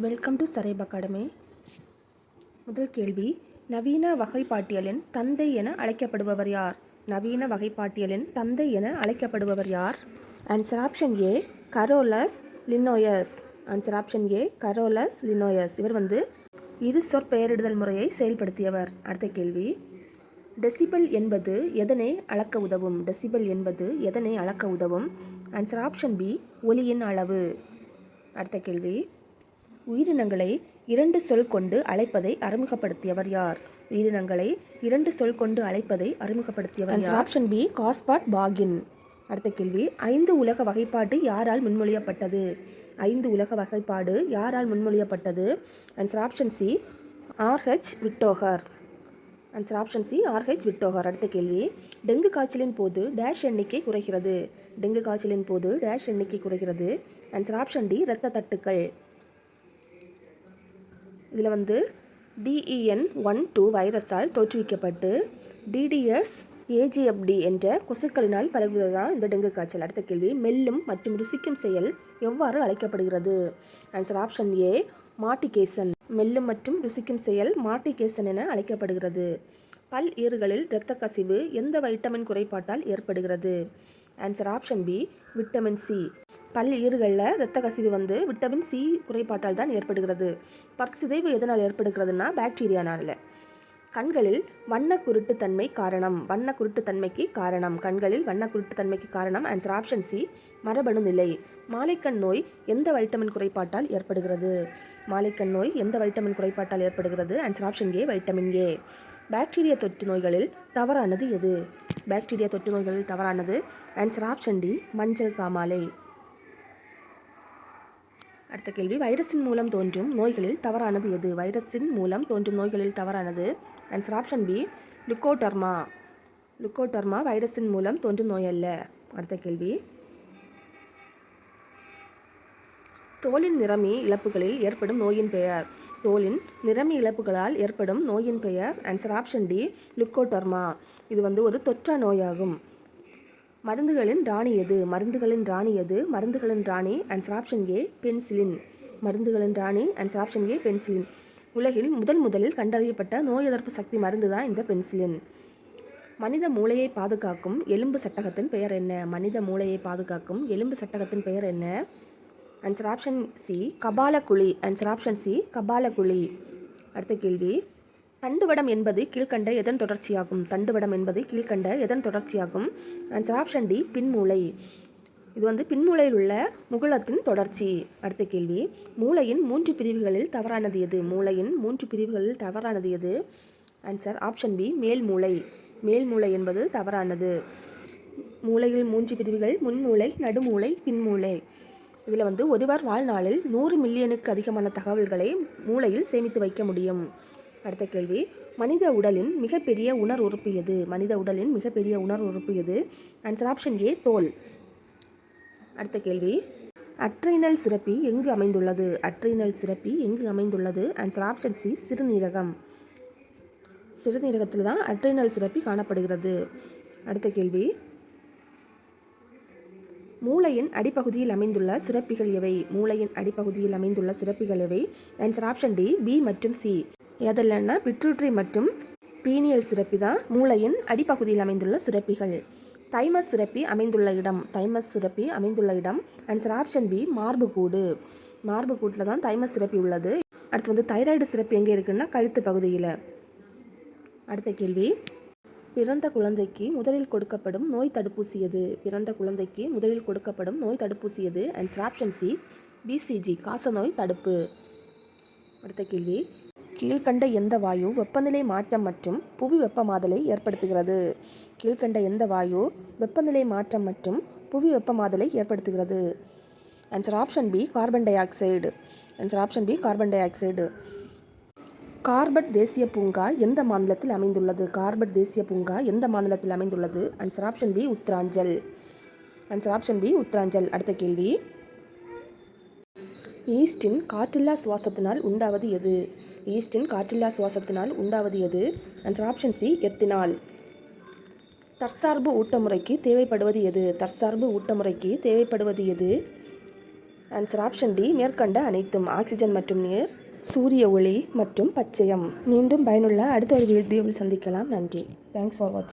Welcome to சரேப் academy. முதல் கேள்வி நவீன வகைப்பாட்டியலின் தந்தை என அழைக்கப்படுபவர் யார்? நவீன வகைப்பாட்டியலின் தந்தை என அழைக்கப்படுபவர் யார்? Answer option A Carolus Linnaeus answer option A Carolus Linnaeus இவர் வந்து இரு சொற்பெயரிடுதல் முறையை செயல்படுத்தியவர். அடுத்த கேள்வி டெசிபல் என்பது எதனை அளக்க உதவும்? டெசிபல் என்பது எதனை அளக்க உதவும்? ஆன்சர் ஆப்ஷன் பி ஒலியின் அளவு. அடுத்த கேள்வி உயிரினங்களை இரண்டு சொல் கொண்டு அழைப்பதை அறிமுகப்படுத்தியவர் யார்? உயிரினங்களை இரண்டு சொல் கொண்டு அழைப்பதை அறிமுகப்படுத்தியவர் ஆப்ஷன் பி காஸ்பாட் பாகின் அடுத்த கேள்வி ஐந்து உலக வகைப்பாடு யாரால் முன்மொழியப்பட்டது? ஐந்து உலக வகைப்பாடு யாரால் முன்மொழியப்பட்டது? Answer option C R H Whittaker answer option C R H Whittaker அடுத்த கேள்வி டெங்கு காய்ச்சலின் போது டேஷ் எண்ணிக்கை குறைகிறது. டெங்கு காய்ச்சலின் போது டேஷ் எண்ணிக்கை குறைகிறது. ஆன்சர் ஆப்ஷன் டி இரத்த தட்டுக்கள். இதில் வந்து டிஇஎன் ஒன் டூ வைரஸால் தோற்றுவிக்கப்பட்டு டிடிஎஸ் ஏஜிஎஃப்டி என்ற கொசுக்களினால் பரவுவது தான் இந்த டெங்கு காய்ச்சல். அடுத்த கேள்வி மெல்லும் மற்றும் ருசிக்கும் செயல் எவ்வாறு அழைக்கப்படுகிறது? Answer option A mastication. மெல்லும் மற்றும் ருசிக்கும் செயல் மாட்டிகேசன் என அழைக்கப்படுகிறது. பல் ஈறுகளில் இரத்த கசிவு எந்த வைட்டமின் குறைபாட்டால் ஏற்படுகிறது? Answer option B vitamin C பல் ஈறுகளில் இரத்த கசிவு வந்து விட்டமின் சி குறைபாட்டால் தான் ஏற்படுகிறது. பற்சிதைவு எதனால் ஏற்படுகிறதுனா பாக்டீரியானால. கண்களில் வண்ண குருட்டுத்தன்மை காரணம். வண்ண குருட்டுத்தன்மைக்கு காரணம். கண்களில் வண்ண குருட்டுத்தன்மைக்கு காரணம் ஆன்சர் ஆப்ஷன் சி மரபணு நிலை. மாலைக்கண் நோய் எந்த வைட்டமின் குறைபாட்டால் ஏற்படுகிறது? மாலைக்கண் நோய் எந்த வைட்டமின் குறைபாட்டால் ஏற்படுகிறது? Answer option A vitamin A. Bacteria தொற்று நோய்களில் தவறானது எது? பாக்டீரியா தொற்று நோய்களில் தவறானது ஆன்சர் ஆப்ஷன் டி மஞ்சள் காமாலை. அடுத்த கேள்வி. வைரஸின் மூலம் தோன்றும் நோய்களில் தவறானது எது? வைரஸின் மூலம் தோன்றும் நோய்களில் தவறானது. Answer option B leucoderma leucoderma வைரஸின் மூலம் தோன்றும் நோய் அல்ல. அடுத்த கேள்வி. தோலின் நிறமி இழப்புகளில் ஏற்படும் நோயின் பெயர். தோலின் நிறமி இழப்புகளால் ஏற்படும் நோயின் பெயர். ஆன்சர் ஆப்ஷன் டி லுக்கோடர்மா இது வந்து ஒரு தொற்றா நோயாகும். மருந்துகளின் ராணி எது? மருந்துகளின் ராணி எது? மருந்துகளின் ராணி அண்ட் ஆப்ஷன் ஏ பென்சிலின் மருந்துகளின் ராணி அண்ட் ஆப்ஷன் ஏ பென்சிலின் உலகில் முதல் முதலில் கண்டறியப்பட்ட நோய் எதிர்ப்பு சக்தி மருந்து தான் இந்த பென்சிலின் மனித மூளையை பாதுகாக்கும் எலும்பு சட்டகத்தின் பெயர் என்ன? மனித மூளையை பாதுகாக்கும் எலும்பு சட்டகத்தின் பெயர் என்ன? ஆன்சர் ஆப்ஷன் சி கபாலக்குழி ஆன்சர் ஆப்ஷன் சி கபாலக்குழி அடுத்த கேள்வி. தண்டுவடம் என்பது கீழ்கண்ட எதன் தொடர்ச்சியாகும்? தண்டுவடம் என்பது கீழ்கண்ட எதன் தொடர்ச்சியாகும்? ஆன்சர் ஆப்ஷன் டி பின்மூளை. இது வந்து பின்மூளையில் உள்ள முகுளத்தின் தொடர்ச்சி. அடுத்த கேள்வி. மூளையின் மூன்று பிரிவுகளில் தவறானது எது? மூளையின் மூன்று பிரிவுகளில் தவறானது எது? ஆன்சர் ஆப்ஷன் பி மேல் மூளை மேல் மூளை என்பது தவறானது. மூளையில் மூன்று பிரிவுகள் முன்மூளை நடுமூளை பின்மூளை. இதில் வந்து ஒருவர் வாழ்நாளில் நூறு மில்லியனுக்கு அதிகமான தகவல்களை மூளையில் சேமித்து வைக்க முடியும். அடுத்த கேள்வி. மனித உடலின் மிகப்பெரிய உணர் உறுப்பு எது மனித உடலின் மிகப்பெரிய உணர் உறுப்பு எது ஆன்சர் ஆப்ஷன் ஏ தோல். அடுத்த கேள்வி. அட்ரைனல் சுரப்பி எங்கு அமைந்துள்ளது? அட்ரைனல் சுரப்பி எங்கு அமைந்துள்ளது? ஆன்சர் ஆப்ஷன் சி சிறுநீரகம். சிறுநீரகத்தில் தான் அட்ரைனல் சுரப்பி காணப்படுகிறது. அடுத்த கேள்வி. மூளையின் அடிப்பகுதியில் அமைந்துள்ள சுரப்பிகள் எவை? மூளையின் அடிப்பகுதியில் அமைந்துள்ள சுரப்பிகள் எவை? ஆன்சர் ஆப்ஷன் டி பி மற்றும் சி எதெல்லாம்னா பிட்ரூட்ரி மற்றும் பீனியல் சுரப்பி தான் மூளையின் அடிப்பகுதியில் அமைந்துள்ள சுரப்பிகள். தைமஸ் சுரப்பி அமைந்துள்ள இடம் தைமஸ் சுரப்பி அமைந்துள்ள இடம். ஆன்சர் ஆப்ஷன் பி மார்புக்கூடு மார்புக்கூட்டில் தான் தைமஸ் சுரப்பி உள்ளது. அடுத்து வந்து தைராய்டு சுரப்பி எங்கே இருக்குன்னா கழுத்து பகுதியில். அடுத்த கேள்வி. பிறந்த குழந்தைக்கு முதலில் கொடுக்கப்படும் நோய் தடுப்பூசி எது பிறந்த குழந்தைக்கு முதலில் கொடுக்கப்படும் நோய் தடுப்பூசி எது ஆன்சர் ஆப்ஷன் சி பிசிஜி காசநோய் தடுப்பு. அடுத்த கேள்வி. கீழ்கண்ட எந்த வாயு வெப்பநிலை மாற்றம் மற்றும் புவி வெப்பமாதலை ஏற்படுத்துகிறது? கீழ்கண்ட எந்த வாயு வெப்பநிலை மாற்றம் மற்றும் புவி வெப்பமாதலை ஏற்படுத்துகிறது? Answer option B carbon dioxide answer option B carbon dioxide Corbett தேசிய பூங்கா எந்த மாநிலத்தில் அமைந்துள்ளது? கார்பட் தேசிய பூங்கா எந்த மாநிலத்தில் அமைந்துள்ளது? Answer option B Uttaranchal. Answer option B Uttaranchal. அடுத்த கேள்வி. ஈஸ்டின் காற்றில்லா சுவாசத்தினால் உண்டாவது எது? ஈஸ்டின் காற்றில்லா சுவாசத்தினால் உண்டாவது எது? Answer option C ethanol. தற்சார்பு ஊட்டமுறைக்கு தேவைப்படுவது எது? தற்சார்பு ஊட்டமுறைக்கு தேவைப்படுவது எது? ஆன்சர் ஆப்ஷன் டி மேற்கண்ட அனைத்தும். ஆக்சிஜன் மற்றும் நீர் சூரிய ஒளி மற்றும் பச்சையம். மீண்டும் பயனுள்ள அடுத்த ஒரு வீடியோவில் சந்திக்கலாம். நன்றி. தேங்க்ஸ் ஃபார் வாட்சிங்